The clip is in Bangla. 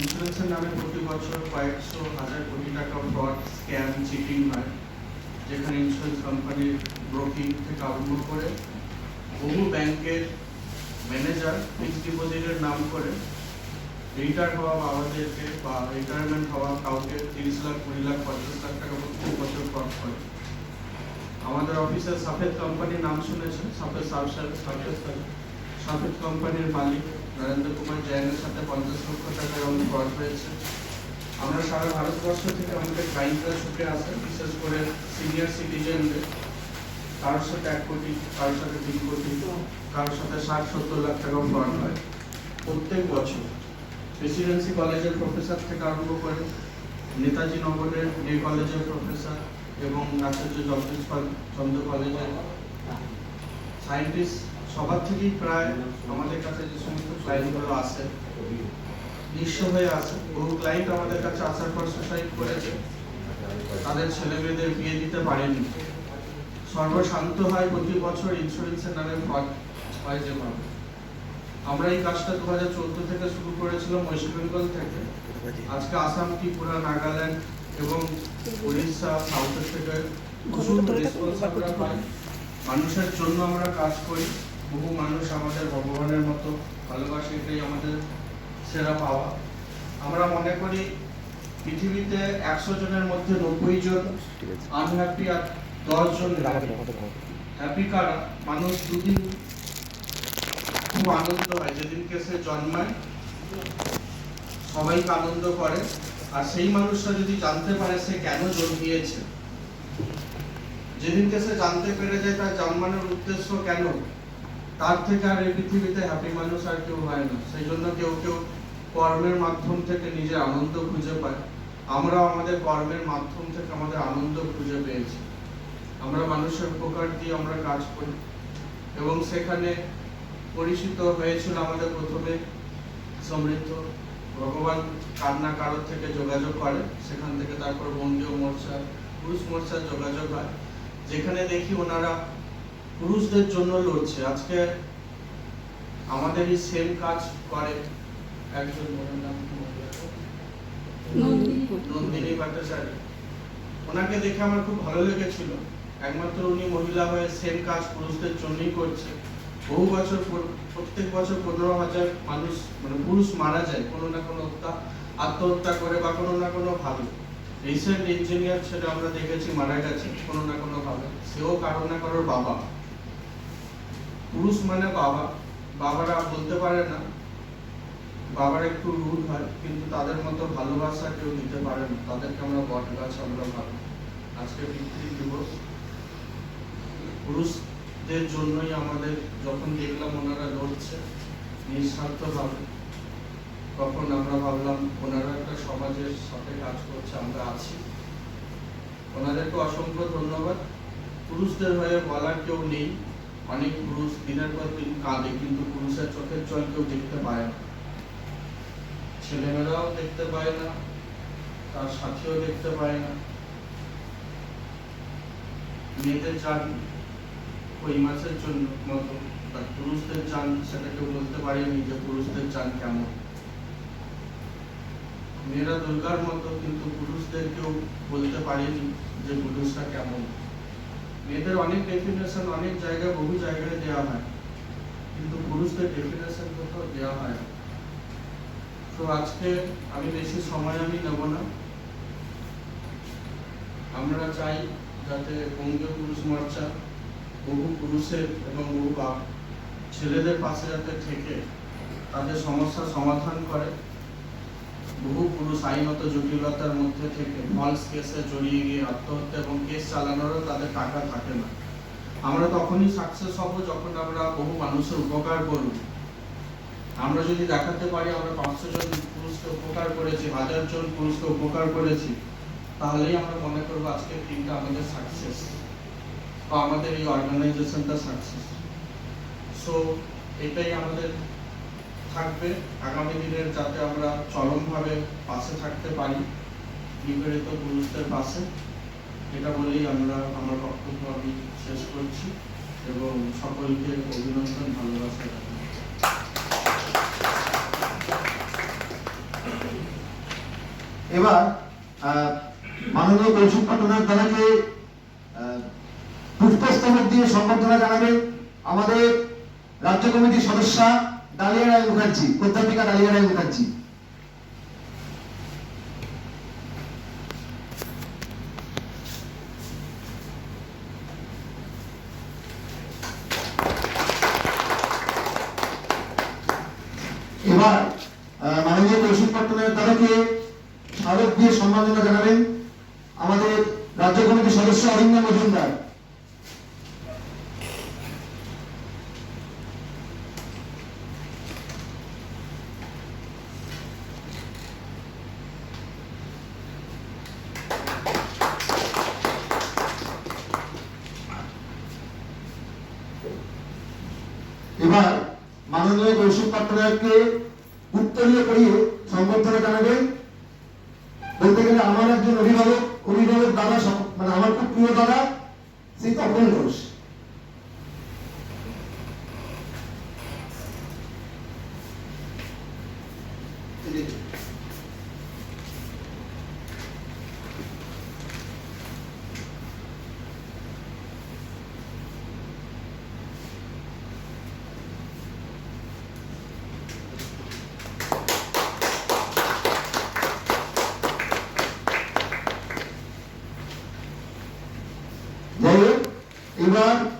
ইন্স্যুরেন্সের নামে প্রতি বছর কয়েকশো হাজার কোটি টাকা ফ্রড স্ক্যাম চিটিং হয়, যেখানে ইন্স্যুরেন্স কোম্পানির ব্রোকিং থেকে আরম্ভ করে বহু ব্যাংকের ম্যানেজার ফিক্সড ডিপোজিটের নাম করে রিটায়ার হওয়া বাবাদেরকে বা রিটায়ারমেন্ট হওয়া কাউকে তিরিশ লাখ, কুড়ি লাখ, পঞ্চাশ লাখ টাকা প্রত্যেক বছর ফ্রড করে। আমাদের অফিসে সাফেদ কোম্পানির নাম শুনেছেন? সাফেদ সাফেদ সাফেদ সাফেদ কোম্পানির মালিক নরেন্দ্র কুমার জৈনের সাথে পঞ্চাশ লক্ষ টাকা এরকম ফ্রড হয়েছে। আমরা সারা ভারতবর্ষ থেকে আমাদের ক্লাইন্টরা ছুটে আসে, বিশেষ করে সিনিয়র সিটিজেনদের কারোর সাথে এক কোটি, কারোর সাথে তিন কোটি, কারোর সাথে ষাট, সত্তর লাখ টাকা ফ্রড হয়। প্রত্যেক বছর প্রেসিডেন্সি কলেজের প্রফেসর থেকে আরম্ভ করে নেতাজি নগরের ডে কলেজের প্রফেসর এবং আচার্য জগদীশ চন্দ্র কলেজের সায়েন্টিস্ট সবার থেকেই প্রায় আমাদের কাছে যে সমস্ত ক্লায়েন্টগুলো আসে, নিঃস্ব হয়ে আসে, বহু ক্লায়েন্ট আমাদের কাছে আসার পর সুসাইড করেছে। তাদের ছেলে মেয়েদের বিয়ে দিতে পারেনি। সর্বশান্ত হয় প্রতি বছর ইন্স্যুরেন্সের নামে ফ্রড হয় যেভাবে আমরা এই কাজটা দু হাজার চোদ্দ থেকে শুরু করেছিলাম ওয়েস্ট বেঙ্গল থেকে। আজকে আসাম, ত্রিপুরা, নাগাল্যান্ড এবং উড়িষ্যা সাউথের থেকে প্রচুর রেসপন্স আমরা পাই। মানুষের জন্য আমরা কাজ করি। বহু মানুষ আমাদের ভগবানের মতো ভালোবাসে, এটাই আমাদের সেরা পাওয়া। আমরা মনে করি পৃথিবীতে একশো জনের মধ্যে নব্বই জন আনহ্যাপি আর দশ জন হ্যাপি কারা? মানুষ দুদিন খুব আনন্দ হয়, যেদিনকে সে জন্মায়, সবাইকে আনন্দ করে। আর সেই মানুষটা যদি জানতে পারে সে কেন জন্মিয়েছে, যেদিনকে সে জানতে পেরে যায় তার জন্মানোর উদ্দেশ্য কেন? তার থেকে আর এই পৃথিবীতে হ্যাপি মানুষ আর কেউ হয় না। সেই জন্য কেউ কেউ কর্মের মাধ্যম থেকে নিজের আনন্দ খুঁজে পায়। আমরা আমাদের কর্মের মাধ্যম থেকে আমাদের আনন্দ খুঁজে পেয়েছি। আমরা মানুষের উপকার দিয়ে আমরা কাজ করি। এবং সেখানে পরিচিত হয়েছিল আমাদের প্রথমে সমৃদ্ধ। ভগবান কান্না কারোর থেকে যোগাযোগ করে, সেখান থেকে তারপর বঙ্গীয় মোর্চা পুরুষ মোর্চার যোগাযোগ হয়। যেখানে দেখি ওনারা পুরুষদের জন্য লড়ছে। আজকে আমাদের এই সেম কাজ করে একজন বোনের নাম? নন্দিনী। ভট্টাচার্য। ওনাকে দেখে আমার খুব ভালো লেগেছিল। একমাত্র উনি মহিলা হয়ে সেম কাজ পুরুষদের জন্যই করছে। বহু বছর প্রত্যেক বছর পনেরো হাজার মানুষ মানে পুরুষ মারা যায় কোনো না কোনো হত্যা আত্মহত্যা করে বা কোনো না কোনো ভাবে। রিসেন্ট ইঞ্জিনিয়ার ছেলে আমরা দেখেছি মারা গেছে কোনো না কোনো ভাবে। সেও কারও না কারোর বাবা। পুরুষ মানে বাবা। বাবারা বলতে পারে না। বাবার একটু রুড হয়, কিন্তু তাদের মতো ভালোবাসা কেউ দিতে পারে না। তাদেরকে আমরা বট গাছ আমরা ভাবি। আজকে পিতৃ দিবস। পুরুষদের জন্যই আমাদের যখন দেখলাম ওনারা লড়ছে নিঃস্বার্থভাবে তখন আমরা ভাবলাম ওনারা একটা সমাজের সাথে কাজ করছে, আমরা আছি। ওনাদেরকে অসংখ্য ধন্যবাদ। পুরুষদের হয়ে বলার কেউ নেই। অনেক পুরুষ দিনের পর দিন কাঁদে, কিন্তু পুরুষের চোখের জল কেউ দেখতে পায় না। ছেলেমেয়েরাও দেখতে পায় না, তার সাথীও দেখতে পায় না। মেয়েদের চান ওই মাসের জন্য মতো বা পুরুষদের চান সেটা কেউ বলতে পারেনি যে পুরুষদের চান কেমন। মেয়েরা দুর্গার মতো, কিন্তু পুরুষদের কেউ বলতে পারেনি যে পুরুষটা কেমন। মেয়েদের অনেক ডেফিনেশন অনেক জায়গায়, বহু জায়গায় দেওয়া হয়। কিন্তু পুরুষদের ডেফিনেশন কোথাও দেওয়া হয় তো আজকে আমি বেশি সময় আমি নেব না। আমরা চাই যাতে বঙ্গীয় পুরুষ মোর্চা বহু পুরুষের এবং বহু বা- ছেলেদের পাশে যাতে থেকে, তাদের সমস্যার সমাধান করে। বহু পুরুষ আইনত জটিলতার মধ্যে থেকে ফলস কেসে জড়িয়ে গিয়ে আত্মহত্যা এবং কেস চালানোরও তাদের টাকা থাকে না। আমরা তখনই সাকসেস হব যখন আমরা বহু মানুষের উপকার করব। আমরা যদি দেখাতে পারি আমরা পাঁচশো জন পুরুষকে উপকার করেছি, হাজার জন পুরুষকে উপকার করেছি, তাহলেই আমরা মনে করব আজকের দিনটা আমাদের সাকসেস বা আমাদের এই অর্গানাইজেশনটা সাকসেস সো এটাই আমাদের থাকবে। আগামী দিনের যাতে আমরা চরমভাবে পাশে থাকতে পারি নিবেদিত পুরুষদের পাশে, এটা বলেই আমরা, আমার বক্তব্য আমি শেষ করছি এবং সকলকে অভিনন্দন, ভালোবাসা জানাই। এবার মাননীয় কৌশিক পটনাথ দাদাকে পুষ্পস্তবক দিয়ে সম্বর্ধনা জানাবেন আমাদের রাজ্য কমিটির সদস্যা ডালিয়া রায় মুখার্জি অধ্যাপিকা ডালিয়া রায় মুখার্জি এবার মাননীয় কৌশিক পট্টনায়ক দাদাকে স্মারক দিয়ে সম্মাননা জানাবেন আমাদের রাজ্য কমিটির সদস্য অরিন্দম মজুমদার এবার মাননীয় কৌশিক পট্টনায়ককে উত্তরীয় করিয়ে সংবর্ধনা জানাবেন। বলতে গেলে আমার একজন অভিভাবক অভিভাবক দাদা মানে আমার খুব প্রিয় দাদা, শ্রী তপন ঘোষ। Kur'an